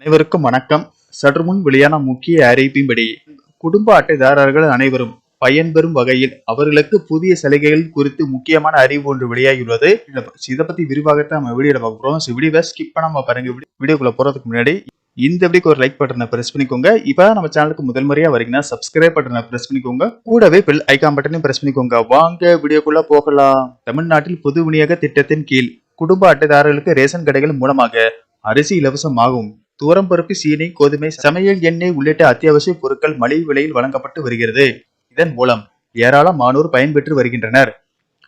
அனைவருக்கும் வணக்கம். சற்று முன் வெளியான முக்கிய அறிவிப்பின்படி குடும்ப அட்டைதாரர்கள் அனைவரும் பயன்பெறும் வகையில் அவர்களுக்கு புதிய சலுகைகள் குறித்து முக்கியமான அறிவு ஒன்று வெளியாகியுள்ளது. இதை பத்தி விரிவாகத்தான் நம்ம வீடியோல பார்க்க போறோம். ஸோ வீடியோவை ஸ்கிப் பண்ணாம பாருங்க. வீடியோக்குள்ள போறதுக்கு முன்னாடி இந்த வீடியோக்கு ஒரு லைக் பட்டனை பிரஸ் பண்ணிக்கோங்க. இப்போ நம்ம சேனலுக்கு முதல் முறையா வரீங்கன்னா சப்ஸ்கிரைப் பட்டனை பிரஸ் பண்ணிக்கோங்க. கூடவே பெல் ஐகான் பட்டனையும் பிரஸ் பண்ணிக்கோங்க. வாங்க வீடியோக்குள்ள போகலாம். தமிழ்நாட்டில் பொது விநியோக திட்டத்தின் கீழ் குடும்ப அட்டைதாரர்களுக்கு ரேஷன் கடைகள் மூலமாக அரிசி இலவசமாகும். தூரம் பருப்பு சீனி கோதுமை சமையல் எண்ணெய் உள்ளிட்ட அத்தியாவசிய பொருட்கள் மலிவு விலையில் வழங்கப்பட்டு வருகிறது. இதன் மூலம் ஏராளமானோர் பயன்பெற்று வருகின்றனர்.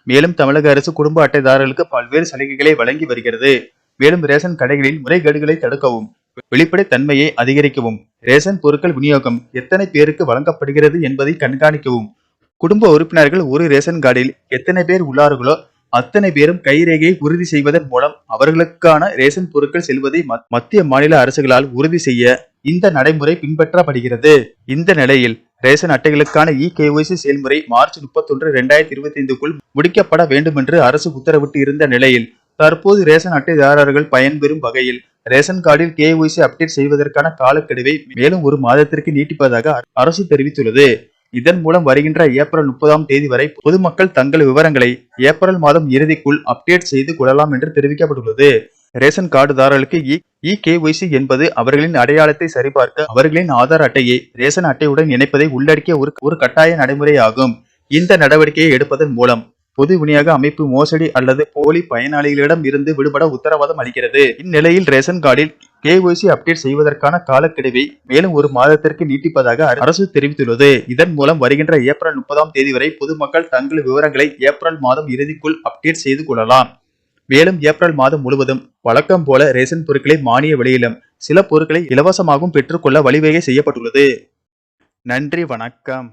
மேலும் தமிழக அரசு குடும்ப அட்டைதாரர்களுக்கு பல்வேறு சலுகைகளை வழங்கி வருகிறது. மேலும் ரேஷன் கடைகளில் முறைகேடுகளை தடுக்கவும் வெளிப்படை தன்மையை அதிகரிக்கவும் ரேஷன் பொருட்கள் விநியோகம் எத்தனை பேருக்கு வழங்கப்படுகிறது என்பதை கண்காணிக்கவும் குடும்ப உறுப்பினர்கள் ஒரு ரேஷன் கார்டில் எத்தனை பேர் உள்ளார்களோ அத்தனை பேரும் கைரேகையை உறுதி செய்வதன் மூலம் அவர்களுக்கான ரேஷன் பொருட்கள் செல்வதை மத்- மத்திய மாநில அரசுகளால் உறுதி செய்ய இந்த நடைமுறை பின்பற்றப்படுகிறது. இந்த நிலையில் ரேஷன் அட்டைகளுக்கான இ கேஒய்சி செயல்முறை மார்ச் முப்பத்தொன்று இரண்டாயிரத்தி இருபத்தி ஐந்துக்குள் முடிக்கப்பட வேண்டும் என்று அரசு உத்தரவிட்டு இருந்த நிலையில் தற்போது ரேஷன் அட்டைதாரர்கள் பயன்பெறும் வகையில் ரேஷன் கார்டில் கேஒய்சி அப்டேட் செய்வதற்கான காலக்கெடுவை மேலும் ஒரு மாதத்திற்கு நீட்டிப்பதாக அரசு தெரிவித்துள்ளது. இதன் மூலம் வருகின்ற ஏப்ரல் முப்பதாம் தேதி வரை பொதுமக்கள் தங்கள் விவரங்களை ஏப்ரல் மாதம் இறுதிக்குள் அப்டேட் செய்து கொள்ளலாம் என்று தெரிவிக்கப்பட்டுள்ளது. ரேஷன் கார்டுதாரர்களுக்கு இ கேஒய்சி என்பது அவர்களின் அடையாளத்தை சரிபார்க்க அவர்களின் ஆதார் அட்டையை ரேஷன் அட்டையுடன் இணைப்பதை உள்ளடக்கிய ஒரு ஒரு கட்டாய நடைமுறையாகும். இந்த நடவடிக்கையை எடுப்பதன் மூலம் பொது விநியோக அமைப்பு மோசடி அல்லது போலி பயனாளிகளிடம் இருந்து விடுபட உத்தரவாதம் அளிக்கிறது. இந்நிலையில் ரேஷன் கார்டில் கேஒய்சி அப்டேட் செய்வதற்கான காலக்கெடுவை மேலும் ஒரு மாதத்திற்கு நீட்டிப்பதாக அரசு தெரிவித்துள்ளது. இதன் மூலம் வருகின்ற ஏப்ரல் முப்பதாம் தேதி வரை பொதுமக்கள் தங்கள் விவரங்களை ஏப்ரல் மாதம் இறுதிக்குள் அப்டேட் செய்து கொள்ளலாம். மேலும் ஏப்ரல் மாதம் முழுவதும் வழக்கம் போல ரேஷன் பொருட்களை மானிய விலையிலும் சில பொருட்களை இலவசமாகவும் பெற்றுக்கொள்ள வழிவகை செய்யப்பட்டுள்ளது. நன்றி வணக்கம்.